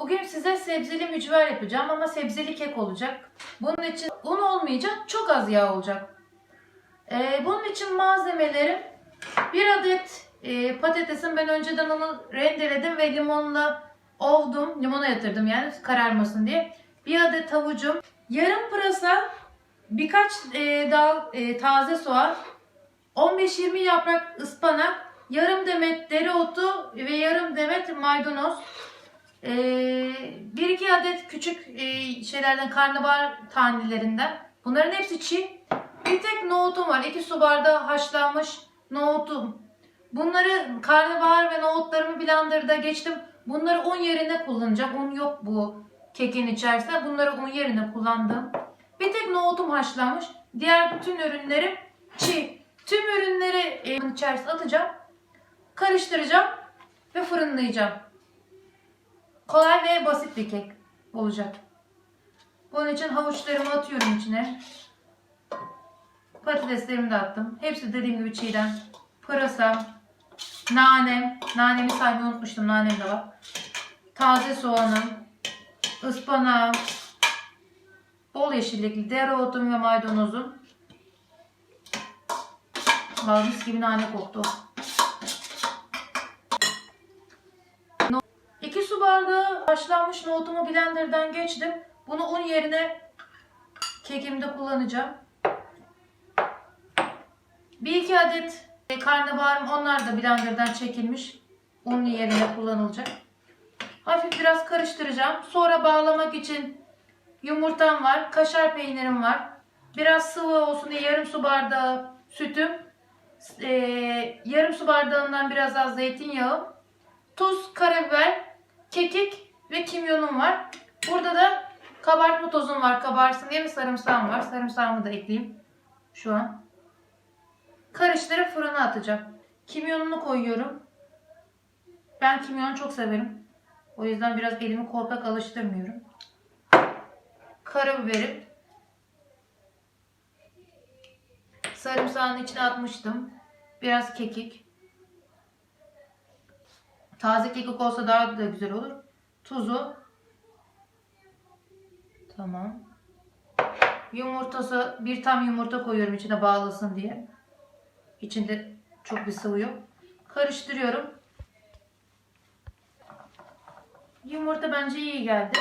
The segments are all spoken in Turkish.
Bugün size sebzeli mücver yapacağım ama sebzeli kek olacak. Bunun için un olmayacak, çok az yağ olacak. Ee, bunun için malzemelerim bir adet e, patatesin ben önceden onu rendeledim ve limonla ovdum. Limona yatırdım yani kararmasın diye. Bir adet havucum, yarım pırasa, birkaç e, dal e, taze soğan, 15-20 yaprak ıspanak, yarım demet dereotu ve yarım demet maydanoz. Ee, bir iki adet küçük e, şeylerden karnabahar tanelerinden. Bunların hepsi çiğ. Bir tek nohutum var. 2 su bardağı haşlanmış nohutum. Bunları karnabahar ve nohutlarımı blenderda geçtim. Bunları un yerine kullanacağım. Un yok bu kekin içerisinde. Bunları un yerine kullandım. Bir tek nohutum haşlanmış. Diğer bütün ürünlerim çiğ. Tüm ürünleri e, içerisine atacağım. Karıştıracağım ve fırınlayacağım. Kolay ve basit bir kek olacak. Bunun için havuçlarımı atıyorum içine. Patateslerimi de attım. Hepsi dediğim gibi çiğden. Pırasa, nane, nanemi saymayı unutmuştum. Nanem de var. Taze soğanım, ıspanağım, bol yeşillikli dereotum ve maydanozum. Mis gibi nane koktu. 2 su bardağı haşlanmış nohutumu blenderdan geçtim. Bunu un yerine kekimde kullanacağım. Bir iki adet karnabaharım onlar da blenderdan çekilmiş. Un yerine kullanılacak. Hafif biraz karıştıracağım. Sonra bağlamak için yumurtam var. Kaşar peynirim var. Biraz sıvı olsun diye yarım su bardağı sütüm. e, yarım su bardağından biraz az zeytinyağı. Tuz, karabiber, kimyonum var. Burada da kabartma tozum var. Kabarsın diye mi sarımsağım var. Sarımsağımı da ekleyeyim. Şu an. Karıştırıp fırına atacağım. Kimyonunu koyuyorum. Ben kimyonu çok severim. O yüzden biraz elimi korkak alıştırmıyorum. Karabiberim. Sarımsağın içine atmıştım. Biraz kekik. Taze kekik olsa daha da güzel olur. Tuzu. Tamam. Yumurtası bir tam yumurta koyuyorum içine bağlasın diye. İçinde çok bir sıvı yok. Karıştırıyorum. Yumurta bence iyi geldi.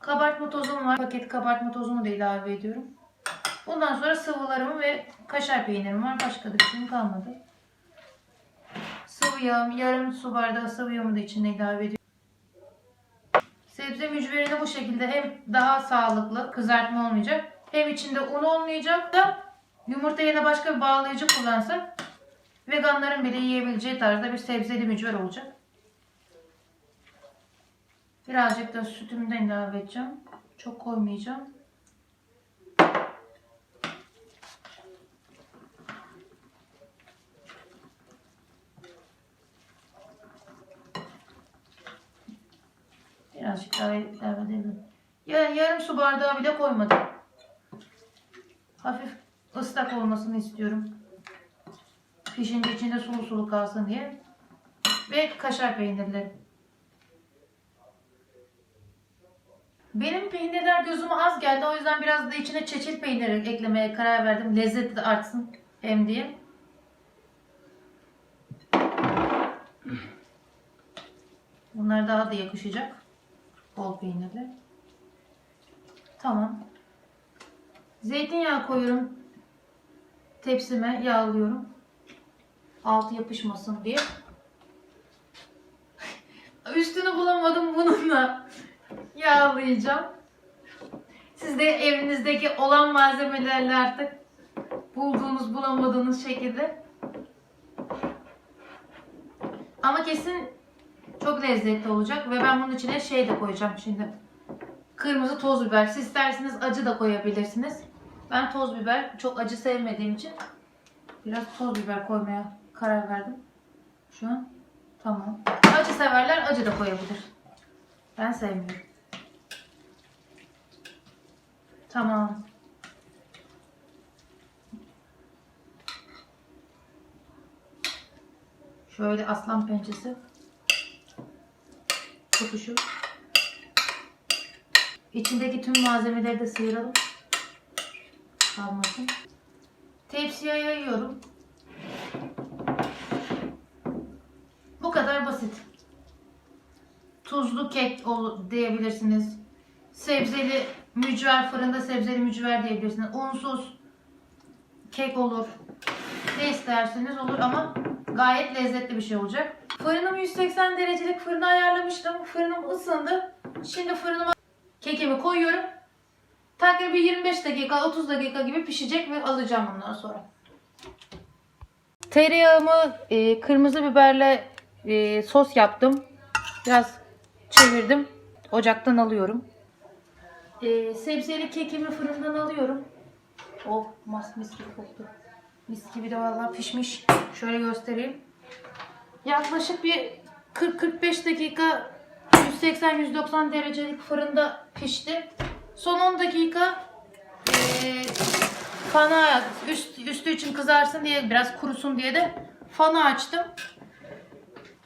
Kabartma tozum var. Paket kabartma tozumu da ilave ediyorum. Bundan sonra sıvılarımı ve kaşar peynirim var. Başka da bir şeyim kalmadı. Sıvı yağım, yarım su bardağı sıvı yağımı da içine ilave ediyorum. Sebze mücverini bu şekilde hem daha sağlıklı, kızartma olmayacak. Hem içinde un olmayacak da yumurta yerine başka bir bağlayıcı kullansak veganların bile yiyebileceği tarzda bir sebzeli mücver olacak. Birazcık da sütümden ilave edeceğim. Çok koymayacağım. Birazcık daha ilave edelim. Yani yarım su bardağı bile koymadım. Hafif ıslak olmasını istiyorum. Pişince içinde sulu sulu kalsın diye. Ve kaşar peynirleri. Benim peynirler gözüme az geldi. O yüzden biraz da içine çeçil peyniri eklemeye karar verdim. Lezzeti de artsın hem diye. Bunlar daha da yakışacak. Bol peynirli. Tamam. Zeytinyağı koyuyorum. Tepsime yağlıyorum. Altı yapışmasın diye. Üstünü bulamadım bununla. Yağlayacağım. Siz de evinizdeki olan malzemelerle artık bulduğunuz bulamadığınız şekilde. Ama kesin çok lezzetli olacak ve ben bunun içine şey de koyacağım şimdi. Kırmızı toz biber. Siz isterseniz acı da koyabilirsiniz. Ben toz biber çok acı sevmediğim için biraz toz biber koymaya karar verdim. Şu an tamam. Acı severler acı da koyabilir. Ben sevmiyorum. Tamam. Şöyle aslan pençesi. Tutuşu. İçindeki tüm malzemeleri de sıyıralım. Kalmasın. Tepsiye yayıyorum. Bu kadar basit. Tuzlu kek diyebilirsiniz. Sebzeli mücver, fırında sebzeli mücver diyebilirsiniz. Unsuz kek olur. Ne isterseniz olur ama gayet lezzetli bir şey olacak. Fırınımı 180 derecelik fırına ayarlamıştım. Fırınım ısındı. Şimdi fırınıma kekimi koyuyorum. Takribi 25 dakika, 30 dakika gibi pişecek ve alacağım bundan sonra. Tereyağımı e, kırmızı biberle e, sos yaptım. Biraz çevirdim. Ocaktan alıyorum. E, sebzeli kekimi fırından alıyorum. Oh mas mis gibi koktu. Mis gibi de vallahi pişmiş. Şöyle göstereyim. Yaklaşık bir 40-45 dakika 180-190 derecelik fırında pişti. Son 10 dakika eee fana üst, üstü için kızarsın diye biraz kurusun diye de fanı açtım.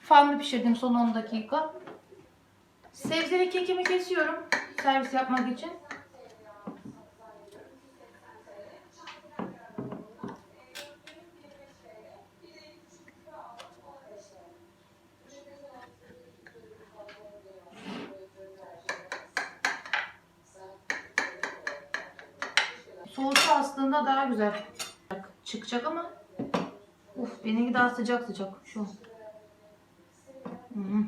Fanlı pişirdim son 10 dakika. Sebzeli kekimi kesiyorum servis yapmak için. Aslında daha güzel çıkacak ama Uf benimki daha sıcak sıcak şu. Hı hı.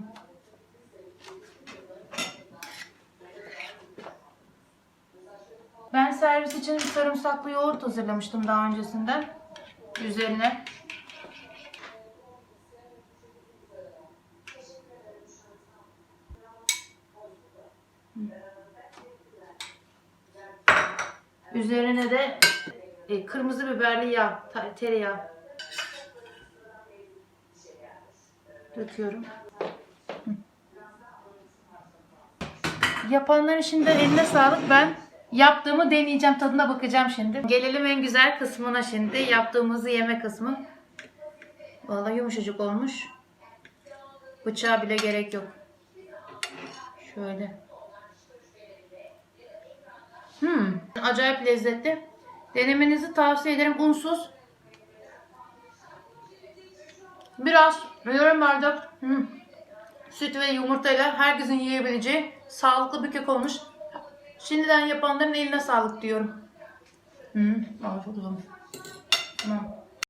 Ben servis için sarımsaklı yoğurt hazırlamıştım daha öncesinden. Üzerine Üzerine de e, kırmızı biberli yağ, tereyağı döküyorum. Hı. Yapanların şimdi eline sağlık. Ben yaptığımı deneyeceğim, tadına bakacağım şimdi. Gelelim en güzel kısmına şimdi. Yaptığımızı yeme kısmı. Vallahi yumuşacık olmuş. Bıçağa bile gerek yok. Şöyle. Hmm, acayip lezzetli. Denemenizi tavsiye ederim. Unsuz. Biraz yarım bardak hmm, süt ve yumurtayla herkesin yiyebileceği sağlıklı bir kek olmuş. Şimdiden yapanların eline sağlık diyorum. Hmm, aa, çok güzel. Tamam.